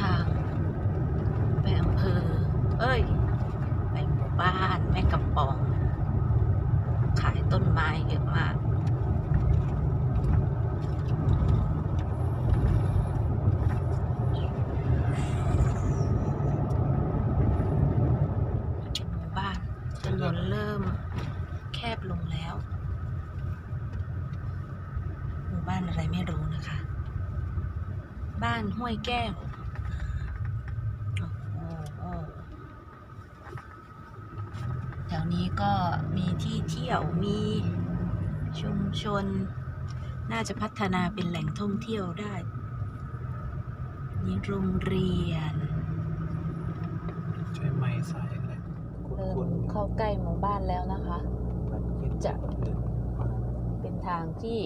ทาง ไปอำเภอ เอ้ย ไปหมู่บ้านแม่กำปอง ขายต้นไม้เยอะมากเป็นหมู่บ้านถนนเริ่มแคบลงแล้วหมู่บ้านอะไรไม่รู้นะคะ บ้านห้วยแก้วโอ้โหแถวนี้ก็มี ที่เที่ยวมีชุมชน น่าจะพัฒนาเป็นแหล่งท่องเที่ยวได้นี่โรงเรียนใช้ไม้สายอะไรเริ่คุ้มเข้าใกล้หมู่บ้านแล้วนะคะ จะเป็นทางที่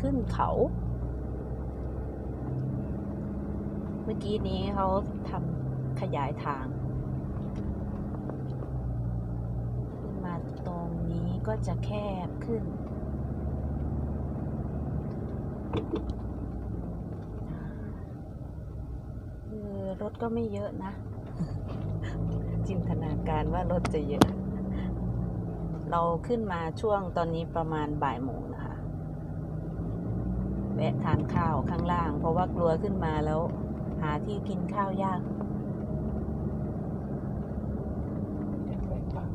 ขึ้นเขา เมื่อกี้นี้เขาทำขยายทาง ขึ้นมาตรงนี้ก็จะแคบขึ้น คือรถก็ไม่เยอะนะ จินตนาการว่ารถจะเยอะ เราขึ้นมาช่วงตอนนี้ประมาณบ่ายโมงนะคะ แวะทานข้าวข้างล่าง เพราะว่ากลัวขึ้นมาแล้ว หาที่กินข้าวยาก เรียกอะไรบ้าง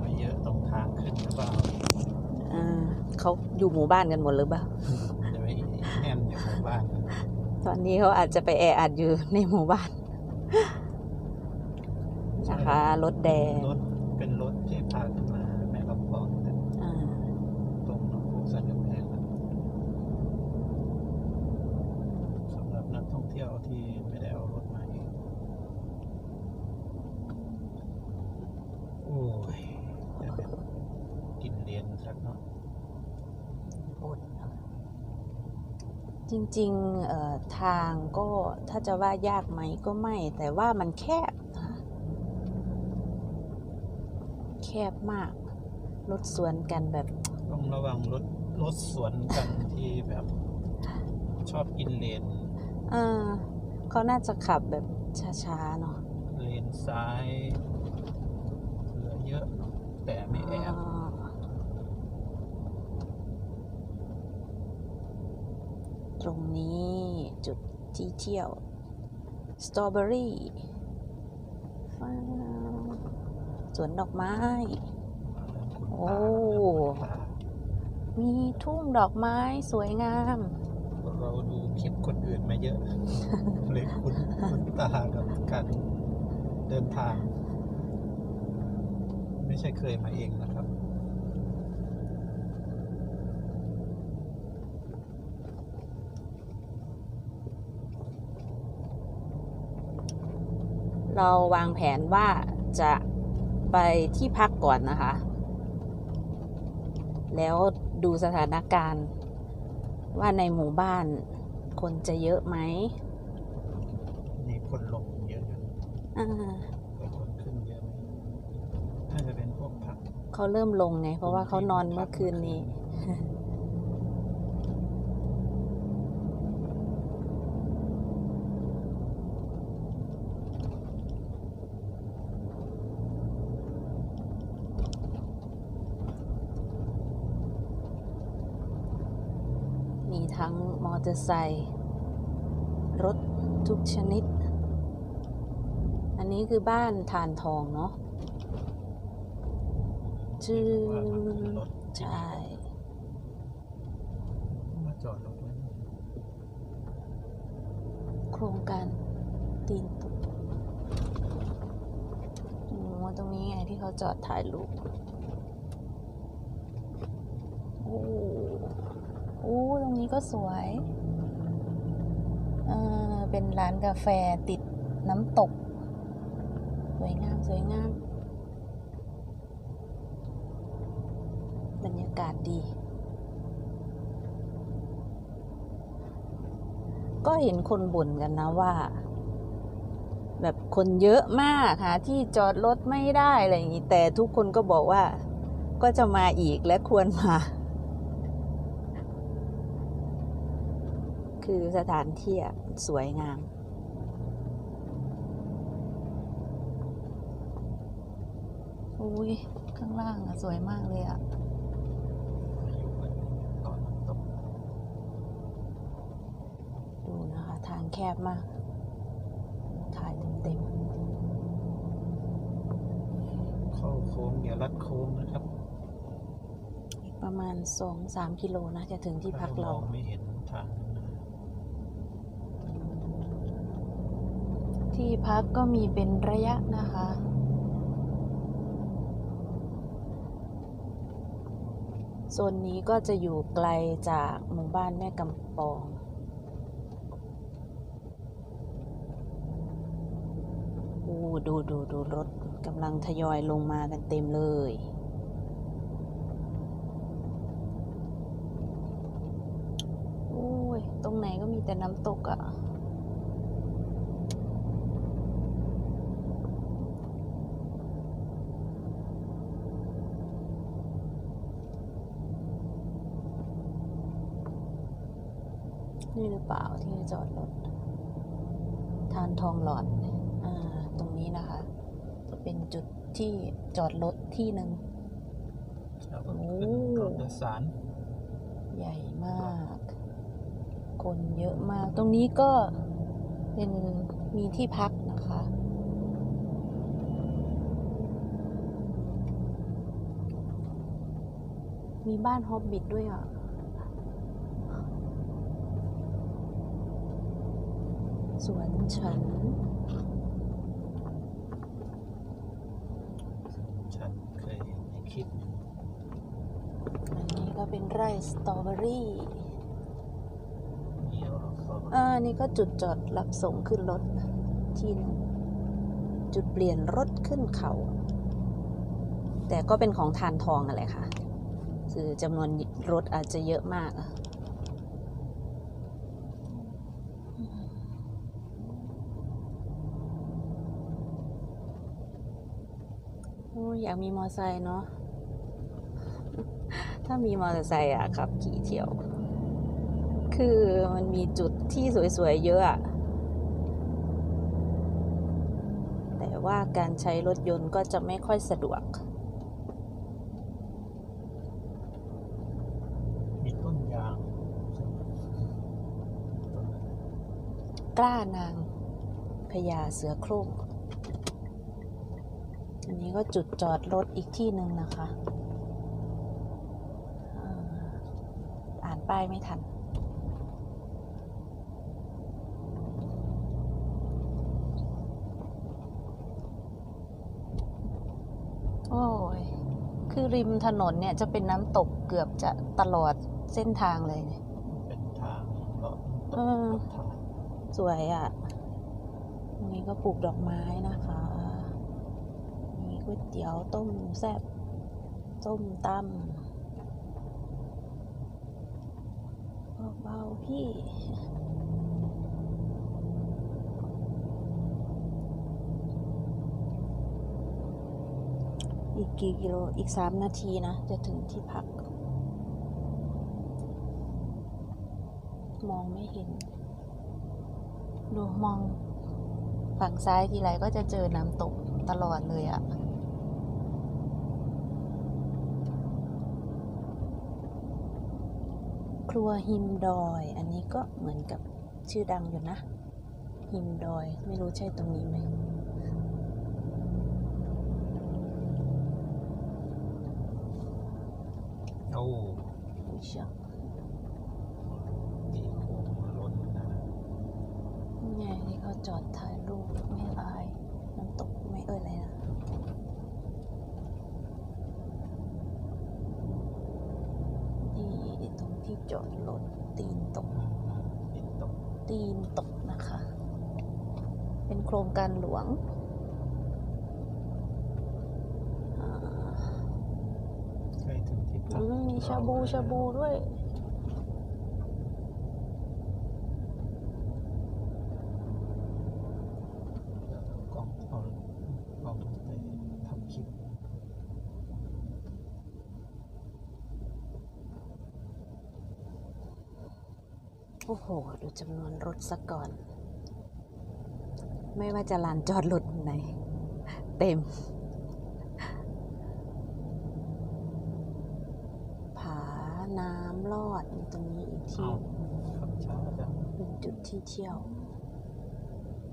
ไม่เยอะตรงทางขึ้นหรือเปล่า อ่า เขาอยู่หมู่บ้านกันหมดหรือเปล่าจะไปแน่นอยู่หมู่บ้าน ตอนนี้เขาอาจจะไปแออัดอยู่ในหมู่บ้านนะคะรถแดงรถเป็นรถที่พาขึ้นมาแม่ลำปองแต่อ่าตรงน้องผูสันกำแพงนะสำหรับนักท่องเที่ยวที่ไม่ได้เอารถมาเองโอ้ยแต่แบบกินเรียนสักเนาะ จริงๆเอ่อทางก็ถ้าจะว่ายากไหมก็ไม่ แต่ว่ามันแคบนะคะแคบมาก รถสวนกันแบบ ต้องระวังรถรถสวนกันที่แบบ ชอบกินเลนเออเขาน่าจะขับแบบช้าๆเนาะเลนซ้ายเหลือเยอะ แต่ไม่แอบ อ่า ตรงนี้จุดที่เที่ยวสตรอเบอรี่สวนดอกไม้ โอ้ มีทุ่งดอกไม้สวยงาม เราดูคลิปคนอื่นมาเยอะ เลยคุ้นคุ้นตากับการเดินทาง ไม่ใช่เคยมาเองนะครับ เราวางแผนว่าจะไปที่พักก่อนนะคะ แล้วดูสถานการณ์ ว่าในหมู่บ้านคนจะเยอะไหมมีคนลงเยอะอยู่อ่าแต่คนขึ้นเยอะไหมน่าจะเป็นพวกพัก เขาเริ่มลงไง เพราะว่าเขานอนเมื่อคืนนี้ ทั้งมอเตอร์ไซค์รถทุกชนิด อันนี้คือบ้านทานทองเนาะชื่อว่ามันคือรถใช่มาจอดรถไว้นี่โครงการตีนตุกโอ้ตรงนี้ไงที่เขาจอดถ่ายรูปโอ้โอ้ตรงนี้ก็สวยเออเป็นร้านกาแฟติดน้ำตก สวยงามสวยงาม บรรยากาศดี ก็เห็นคนบ่นกันนะว่า แบบคนเยอะมากหาที่จอดรถไม่ได้อะไรอย่างนี้ แต่ทุกคนก็บอกว่าก็จะมาอีกและควรมา คือสถานที่อะสวยงามอุ้ยข้างล่างอะสวยมากเลยอะอยู่บนเกาะน้ำตกดูนะคะ ทางแคบมาก ถ่ายเต็มเข้าโค้งเดี๋ยวลัดโค้งนะครับๆอีกประมาณ2-3กิโลนะ จะถึงที่พักเรามองไม่เห็นทางข้างหน้า ที่พักก็มีเป็นระยะนะคะ โซนนี้ก็จะอยู่ไกลจากหมู่บ้านแม่กำปองอู้ดูดูดูรถกำลังทยอยลงมากันเต็มเลยโอ้ย ตรงไหนก็มีแต่น้ำตกอะ่ะ นี่หรือเปล่าที่จอดรถทานทองหลอดอ่าตรงนี้นะคะ จะเป็นจุดที่จอดรถที่หนึ่งแล้วก็โอ้ขึ้นรถโดยสาร ใหญ่มาก คนเยอะมาก ตรงนี้ก็เป็นมีที่พักนะคะมีบ้านฮอบบิทด้วยอะ สวนฉัน ฉันเคยเห็นในคลิปอยู่อันนี้ก็เป็นไร่สตรอเบอรี่เดียวก็อ่านี่ก็จุดจอดรับส่งขึ้นรถที่หนึ่งจุดเปลี่ยนรถขึ้นเขา แต่ก็เป็นของทานทองอะไรค่ะ คือจำนวนรถอาจจะเยอะมากอะ อ้ยอยากมีมอไซค์เนาะ ถ้ามีมอเตอร์ไซค์อะขับขี่เที่ยว คือมันมีจุดที่สวยๆเยอะอะ แต่ว่าการใช้รถยนต์ก็จะไม่ค่อยสะดวก มีต้นยางใช่ไหมต้นอะไรกล้านางพญาเสือโคร่ง อันนี้ก็จุดจอดรถอีกที่หนึ่งนะคะอ่าอ่านป้ายไม่ทัน โอ้ย คือริมถนนเนี่ยจะเป็นน้ำตกเกือบจะตลอดเส้นทางเลยเนี่ยเป็นทางเลาะเออทางสวยอะ่ะตรงนี้ก็ปลูกดอกไม้นะคะมี ก๋วยเตี๋ยวต้มแซ่บต้มตำเบาๆพี่อีกกี่กิโล อีกสามนาทีนะ จะถึงที่พัก มองไม่เห็น ดูมองฝั่งซ้ายทีไรก็จะเจอน้ำตกตลอดเลยอะ ครัวหิมดอย อันนี้ก็เหมือนกับชื่อดังอยู่นะ หิมดอย ไม่รู้ใช่ตรงนี้ไหมโอ้ไม่เชื่อตีโค้งมาล้นนะนี่ไงที่เขาจอดถ่ายรูปไม่อาย น้ำตกไม่เอ่ยอะไรนะ นี่ตรง ที่จอดรถตีนตกติดตก ตีนตกนะคะ เป็นโครงการหลวงอ่าใกล้ถึงที่พักอืมมีชาบูชาบูด้วย โอ้โห ดูจำนวนรถซะก่อน ไม่ว่าจะลานจอดรถไหน เต็ม ผาน้ำลอดมีตรงนี้อีกที่เอาขับช้าจังเป็นจุดที่เที่ยว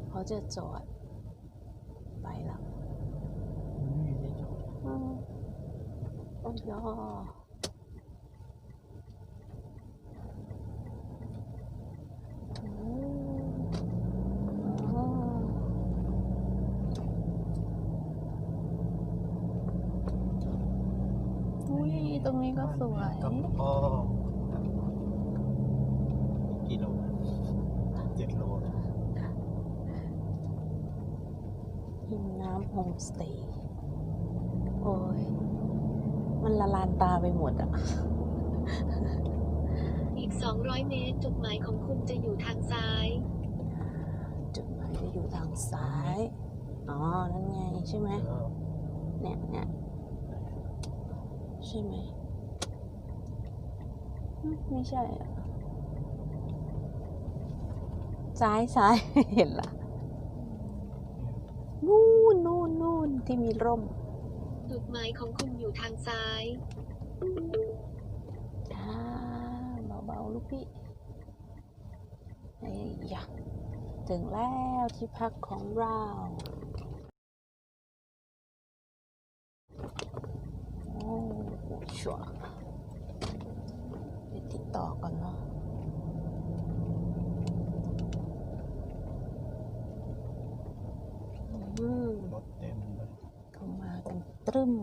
เขาจะจอด ไปละไม่มีที่จอดอืมโอ้ยอ อุ้ยตรงนี้ก็สวย กับพ่อกี่โลเจ็ดโลนะหิมน้ำโฮมสเตย์โอ้ย มันละลานตาไปหมดอะ ก 200 เมตร จุดหมายของคุณจะอยู่ทางซ้าย จุดหมายจะอยู่ทางซ้าย อ๋อ นั่นไงใช่ไหมเออเนี่ยเนี่ยใช่ไหมอืมไม่ใช่อะซ้ายซ้ายเห็นละนู่นนู่นนู่นที่มีร่ม จุดหมายของคุณอยู่ทางซ้ายอ่าเบาๆลูก พี่ไอ้ยะถึงแล้วที่พักของเราโอ้ชัวร์ไปติดต่อก่อนเนาะอืมรถเต็มเลยเข้ามากันตรึม